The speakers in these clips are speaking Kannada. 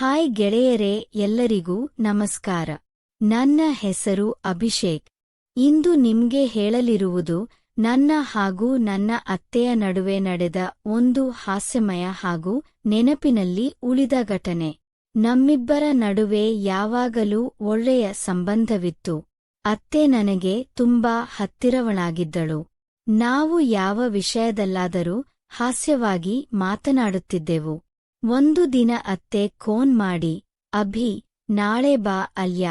ಹಾಯ್ ಗೆಳೆಯರೇ, ಎಲ್ಲರಿಗೂ ನಮಸ್ಕಾರ. ನನ್ನ ಹೆಸರು ಅಭಿಷೇಕ್. ಇಂದು ನಿಮ್ಗೆ ಹೇಳಲಿರುವುದು, ನನ್ನ ಹಾಗೂ ನನ್ನ ಅತ್ತೆಯ ನಡುವೆ ನಡೆದ ಒಂದು ಹಾಸ್ಯಮಯ ಹಾಗೂ ನೆನಪಿನಲ್ಲಿ ಉಳಿದ ಘಟನೆ. ನಮ್ಮಿಬ್ಬರ ನಡುವೆ ಯಾವಾಗಲೂ ಒಳ್ಳೆಯ ಸಂಬಂಧವಿತ್ತು. ಅತ್ತೆ ನನಗೆ ತುಂಬಾ ಹತ್ತಿರವಳಾಗಿದ್ದಳು. ನಾವು ಯಾವ ವಿಷಯದಲ್ಲಾದರೂ ಹಾಸ್ಯವಾಗಿ ಮಾತನಾಡುತ್ತಿದ್ದೆವು. ಒಂದು ದಿನ ಅತ್ತೆ ಕೋನ್ ಮಾಡಿ, ಅಭಿ, ನಾಳೆ ಬಾ ಅಲ್ಯ.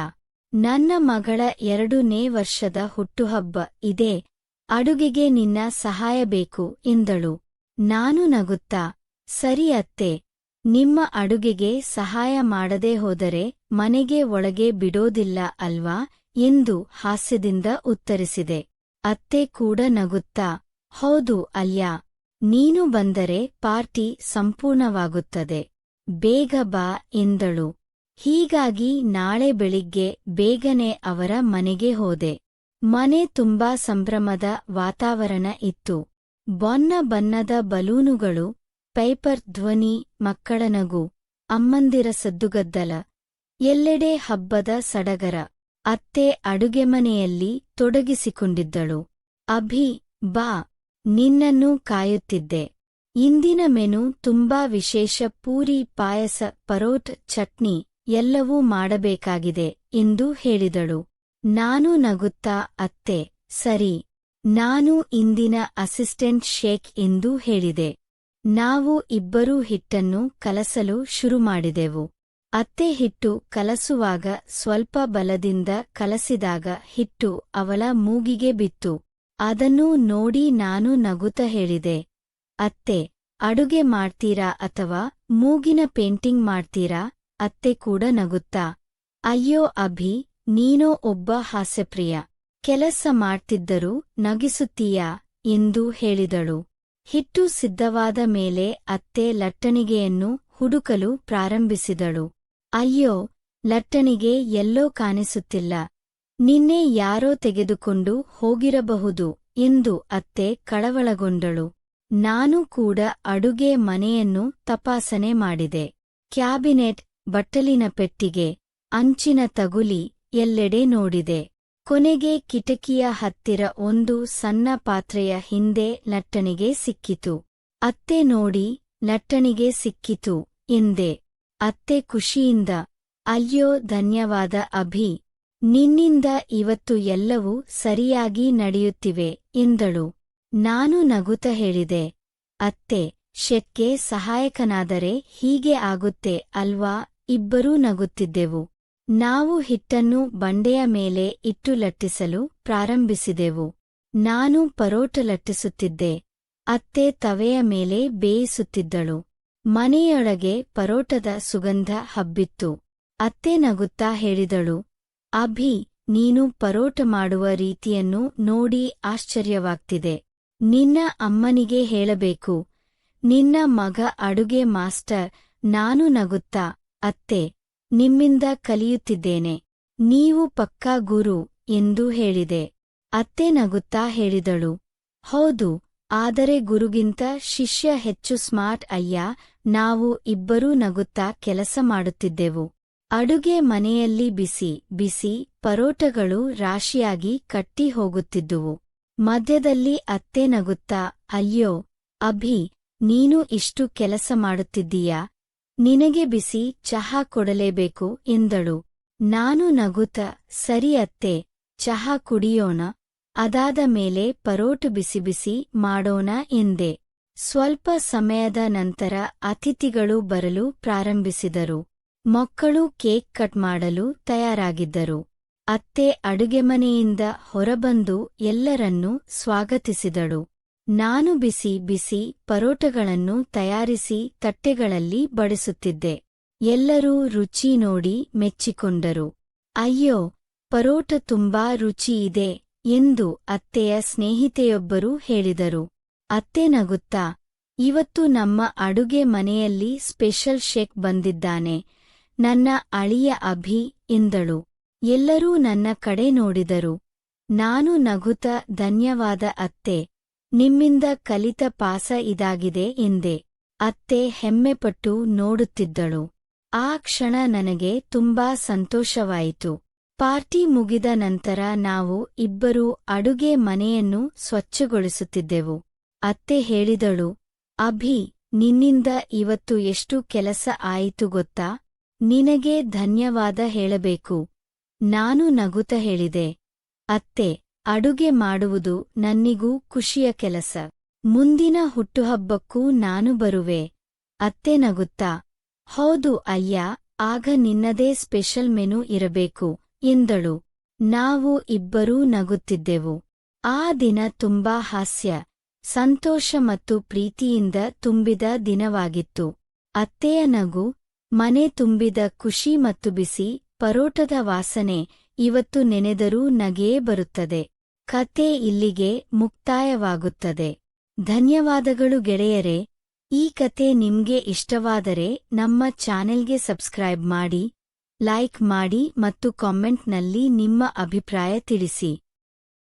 ನನ್ನ ಮಗಳ ಎರಡನೇ ವರ್ಷದ ಹುಟ್ಟುಹಬ್ಬ ಇದೆ. ಅಡುಗೆಗೆ ನಿನ್ನ ಸಹಾಯ ಬೇಕು ಎಂದಳು. ನಾನು ನಗುತ್ತಾ? ಸರಿ ಅತ್ತೆ. ನಿಮ್ಮ ಅಡುಗೆಗೆ ಸಹಾಯ ಮಾಡದೆ ಹೋದರೆ ಮನೆಗೆ ಒಳಗೆ ಬಿಡೋದಿಲ್ಲ ಅಲ್ವಾ? ಎಂದು ಹಾಸ್ಯದಿಂದ ಉತ್ತರಿಸಿದೆ. ಅತ್ತೆ ಕೂಡ ನಗುತ್ತಾ, ಹೌದು ಅಲ್ಯಾ. ನೀನು ಬಂದರೆ ಪಾರ್ಟಿ ಸಂಪೂರ್ಣವಾಗುತ್ತದೆ. ಬೇಗ ಬಾ ಎಂದಳು. ಹೀಗಾಗಿ ನಾಳೆ ಬೆಳಿಗ್ಗೆ ಬೇಗನೆ ಅವರ ಮನೆಗೆ ಹೋದೆ. ಮನೆ ತುಂಬಾ ಸಂಭ್ರಮದ ವಾತಾವರಣ ಇತ್ತು. ಬೊನ್ನ ಬಣ್ಣದ ಬಲೂನುಗಳು, ಪೈಪರ್ ಧ್ವನಿ, ಮಕ್ಕಳ ನಗು, ಅಮ್ಮಂದಿರ ಸದ್ದುಗದ್ದಲ, ಎಲ್ಲೆಡೆ ಹಬ್ಬದ ಸಡಗರ, ಅತ್ತೆ ಅಡುಗೆಮನೆಯಲ್ಲಿ ತೊಡಗಿಸಿಕೊಂಡಿದ್ದಳು. ಅಭಿ, ಬಾ. ನಿನ್ನನ್ನು ಕಾಯುತ್ತಿದ್ದೆ. ಇಂದಿನ ಮೆನು ತುಂಬಾ ವಿಶೇಷ, ಪೂರಿ, ಪಾಯಸ, ಪರೋಟ್, ಚಟ್ನಿ, ಎಲ್ಲವೂ ಮಾಡಬೇಕಾಗಿದೆ ಎಂದು ಹೇಳಿದಳು. ನಾನು ನಗುತ್ತಾ, ಅತ್ತೆ, ಸರಿ. ನಾನು ಇಂದಿನ ಅಸಿಸ್ಟೆಂಟ್ ಶೇಖ್ ಎಂದು ಹೇಳಿದೆ. ನಾವು ಇಬ್ಬರೂ ಹಿಟ್ಟನ್ನು ಕಲಸಲು ಶುರುಮಾಡಿದೆವು ಅತ್ತೆ ಹಿಟ್ಟು ಕಲಸುವಾಗ ಸ್ವಲ್ಪ ಬಲದಿಂದ ಕಲಸಿದಾಗ ಹಿಟ್ಟು ಅವಳ ಮೂಗಿಗೆ ಬಿತ್ತು. ಅದನ್ನು ನೋಡಿ ನಾನು ನಗುತ್ತ ಹೇಳಿದೆ. ಅತ್ತೆ, ಅಡುಗೆ ಮಾಡ್ತೀರಾ ಅಥವಾ ಮೂಗಿನ ಪೇಂಟಿಂಗ್ ಮಾಡ್ತೀರಾ? ಅತ್ತೆ ಕೂಡ ನಗುತ್ತಾ. ಅಯ್ಯೋ ಅಭಿ, ನೀನೋ ಒಬ್ಬ ಹಾಸ್ಯಪ್ರಿಯ. ಕೆಲಸ ಮಾಡ್ತಿದ್ದರೂ ನಗಿಸುತ್ತೀಯಾ? ಎಂದು ಹೇಳಿದಳು. ಹಿಟ್ಟು ಸಿದ್ಧವಾದ ಮೇಲೆ ಅತ್ತೆ ಲಟ್ಟಣಿಗೆಯನ್ನು ಹುಡುಕಲು ಪ್ರಾರಂಭಿಸಿದಳು. ಅಯ್ಯೋ, ಲಟ್ಟಣಿಗೆ ಎಲ್ಲೋ ಕಾಣಿಸುತ್ತಿಲ್ಲ. ನಿನ್ನೆ ಯಾರೋ ತೆಗೆದುಕೊಂಡು ಹೋಗಿರಬಹುದು ಎಂದು ಅತ್ತೆ ಕಳವಳಗೊಂಡಳು. ನಾನು ಕೂಡ ಅಡುಗೆ ಮನೆಯನ್ನು ತಪಾಸಣೆ ಮಾಡಿದೆ. ಕ್ಯಾಬಿನೆಟ್, ಬಟ್ಟಲಿನ ಪೆಟ್ಟಿಗೆ, ಅಂಚಿನ ತಗುಲಿ ಎಲ್ಲೆಡೆ ನೋಡಿದೆ. ಕೊನೆಗೆ ಕಿಟಕಿಯ ಹತ್ತಿರ ಒಂದು ಸಣ್ಣ ಪಾತ್ರೆಯ ಹಿಂದೆ ಲಟ್ಟಣಿಗೆ ಸಿಕ್ಕಿತು. ಅತ್ತೆ ನೋಡಿ, ಲಟ್ಟಣಿಗೆ ಸಿಕ್ಕಿತು ಎಂದೆ. ಅತ್ತೆ ಖುಷಿಯಿಂದ, ಅಯ್ಯೋ ಧನ್ಯವಾದ ಅಭಿ. ನಿನ್ನಿಂದ ಇವತ್ತು ಎಲ್ಲವೂ ಸರಿಯಾಗಿ ನಡೆಯುತ್ತಿವೆ ಎಂದಳು. ನಾನು ನಗುತ ಹೇಳಿದೆ, ಅತ್ತೆ ಶೆಕ್ಕೆ ಸಹಾಯಕನಾದರೆ ಹೀಗೆ ಆಗುತ್ತೆ ಅಲ್ವಾ, ಇಬ್ಬರೂ ನಗುತ್ತಿದ್ದೆವು. ನಾವು ಹಿಟ್ಟನ್ನು ಬಂಡೆಯ ಮೇಲೆ ಇಟ್ಟು ಲಟ್ಟಿಸಲು ಪ್ರಾರಂಭಿಸಿದೆವು. ನಾನು ಪರೋಟ ಲಟ್ಟಿಸುತ್ತಿದ್ದೆ, ಅತ್ತೆ ತವೆಯ ಮೇಲೆ ಬೇಯಿಸುತ್ತಿದ್ದಳು. ಮನೆಯೊಳಗೆ ಪರೋಟದ ಸುಗಂಧ ಹಬ್ಬಿತ್ತು. ಅತ್ತೆ ನಗುತ್ತಾ ಹೇಳಿದಳು ಅಭಿ, ನೀನು ಪರೋಟ ಮಾಡುವ ರೀತಿಯನ್ನು ನೋಡಿ ಆಶ್ಚರ್ಯವಾಗ್ತಿದೆ. ನಿನ್ನ ಅಮ್ಮನಿಗೆ ಹೇಳಬೇಕು, ನಿನ್ನ ಮಗ ಅಡುಗೆ ಮಾಸ್ಟರ್, ನಾನು ನಗುತ್ತಾ, ಅತ್ತೆ, ನಿಮ್ಮಿಂದ ಕಲಿಯುತ್ತಿದ್ದೇನೆ. ನೀವು ಪಕ್ಕಾ ಗುರು ಎಂದು ಹೇಳಿದೆ. ಅತ್ತೆ ನಗುತ್ತಾ ಹೇಳಿದಳು. ಹೌದು, ಆದರೆ ಗುರುಗಿಂತ ಶಿಷ್ಯ ಹೆಚ್ಚು ಸ್ಮಾರ್ಟ್ ಅಯ್ಯ, ನಾವು ಇಬ್ಬರೂ ನಗುತ್ತಾ ಕೆಲಸ ಮಾಡುತ್ತಿದ್ದೆವು. ಅಡುಗೆ ಮನೆಯಲ್ಲಿ ಬಿಸಿ ಬಿಸಿ ಪರೋಟಗಳು ರಾಶಿಯಾಗಿ ಕಟ್ಟಿ ಹೋಗುತ್ತಿದ್ದುವು. ಮಧ್ಯದಲ್ಲಿ ಅತ್ತೆ ನಗುತ್ತಾ, ಅಯ್ಯೋ, ಅಭಿ, ನೀನು ಇಷ್ಟು ಕೆಲಸ ಮಾಡುತ್ತಿದ್ದೀಯಾ? ನಿನಗೆ ಬಿಸಿ ಚಹಾ ಕೊಡಲೇಬೇಕು ಎಂದಳು. ನಾನು ನಗುತ್ತ, ಸರಿ ಅತ್ತೆ, ಚಹಾ ಕುಡಿಯೋಣ. ಅದಾದ ಮೇಲೆ ಪರೋಟು ಬಿಸಿ ಬಿಸಿ ಮಾಡೋಣ ಎಂದೆ. ಸ್ವಲ್ಪ ಸಮಯದ ನಂತರ ಅತಿಥಿಗಳು ಬರಲು ಪ್ರಾರಂಭಿಸಿದರು. ಮಕ್ಕಳು ಕೇಕ್ ಕಟ್ ಮಾಡಲು ತಯಾರಾಗಿದ್ದರು. ಅತ್ತೆ ಅಡುಗೆಮನೆಯಿಂದ ಹೊರಬಂದು ಎಲ್ಲರನ್ನೂ ಸ್ವಾಗತಿಸಿದಳು. ನಾನು ಬಿಸಿ ಬಿಸಿ ಪರೋಟಗಳನ್ನು ತಯಾರಿಸಿ ತಟ್ಟೆಗಳಲ್ಲಿ ಬಡಿಸುತ್ತಿದ್ದೆ. ಎಲ್ಲರೂ ರುಚಿ ನೋಡಿ ಮೆಚ್ಚಿಕೊಂಡರು. ಅಯ್ಯೋ, ಪರೋಟ ತುಂಬಾ ರುಚಿಯಿದೆ ಎಂದು ಅತ್ತೆಯ ಸ್ನೇಹಿತೆಯೊಬ್ಬರು ಹೇಳಿದರು. ಅತ್ತೆ ನಗುತ್ತಾ, ಇವತ್ತು ನಮ್ಮ ಅಡುಗೆ ಮನೆಯಲ್ಲಿ ಸ್ಪೆಷಲ್ ಶೇಕ್ ಬಂದಿದ್ದಾನೆ. ನನ್ನ ಅಳಿಯ ಅಭಿ ಎಂದಳು. ಎಲ್ಲರೂ ನನ್ನ ಕಡೆ ನೋಡಿದರು. ನಾನು ನಗುತ ಧನ್ಯವಾದ ಅತ್ತೆ. ನಿಮ್ಮಿಂದ ಕಲಿತ ಪಾಸ ಇದಾಗಿದೆ ಎಂದೆ. ಅತ್ತೆ ಹೆಮ್ಮೆಪಟ್ಟು ನೋಡುತ್ತಿದ್ದಳು. ಆ ಕ್ಷಣ ನನಗೆ ತುಂಬಾ ಸಂತೋಷವಾಯಿತು. ಪಾರ್ಟಿ ಮುಗಿದ ನಂತರ ನಾವು ಇಬ್ಬರೂ ಅಡುಗೆ ಮನೆಯನ್ನು ಸ್ವಚ್ಛಗೊಳಿಸುತ್ತಿದ್ದೆವು. ಅತ್ತೆ ಹೇಳಿದಳು, ಅಭಿ, ನಿನ್ನಿಂದ ಇವತ್ತು ಎಷ್ಟು ಕೆಲಸ ಆಯಿತು ಗೊತ್ತಾ? ನಿನಗೆ ಧನ್ಯವಾದ ಹೇಳಬೇಕು. ನಾನು ನಗುತ್ತ ಹೇಳಿದೆ. ಅತ್ತೆ, ಅಡುಗೆ ಮಾಡುವುದು ನನ್ನಿಗೂ ಖುಷಿಯ ಕೆಲಸ. ಮುಂದಿನ ಹುಟ್ಟುಹಬ್ಬಕ್ಕೂ ನಾನು ಬರುವೆ. ಅತ್ತೆ ನಗುತ್ತಾ, ಹೌದು ಅಯ್ಯ, ಆಗ ನಿನ್ನದೇ ಸ್ಪೆಷಲ್ ಮೆನು ಇರಬೇಕು, ಎಂದಳು. ನಾವು ಇಬ್ಬರೂ ನಗುತ್ತಿದ್ದೆವು. ಆ ದಿನ ತುಂಬಾ ಹಾಸ್ಯ, ಸಂತೋಷ ಮತ್ತು ಪ್ರೀತಿಯಿಂದ ತುಂಬಿದ ದಿನವಾಗಿತ್ತು. ಅತ್ತೆಯ ನಗು ಮನೆ ತುಂಬಿದ ಖುಷಿ ಮತ್ತು ಬಿಸಿ, ಪರೋಟದ ವಾಸನೆ ಇವತ್ತು ನೆನೆದರೂ ನಗೆಯೇ ಬರುತ್ತದೆ. ಕತೆ ಇಲ್ಲಿಗೆ ಮುಕ್ತಾಯವಾಗುತ್ತದೆ. ಧನ್ಯವಾದಗಳು ಗೆಳೆಯರೆ. ಈ ಕತೆ ನಿಮ್ಗೆ ಇಷ್ಟವಾದರೆ ನಮ್ಮ ಚಾನೆಲ್ಗೆ ಸಬ್ಸ್ಕ್ರೈಬ್ ಮಾಡಿ, ಲೈಕ್ ಮಾಡಿ ಮತ್ತು ಕಾಮೆಂಟ್ನಲ್ಲಿ ನಿಮ್ಮ ಅಭಿಪ್ರಾಯ ತಿಳಿಸಿ.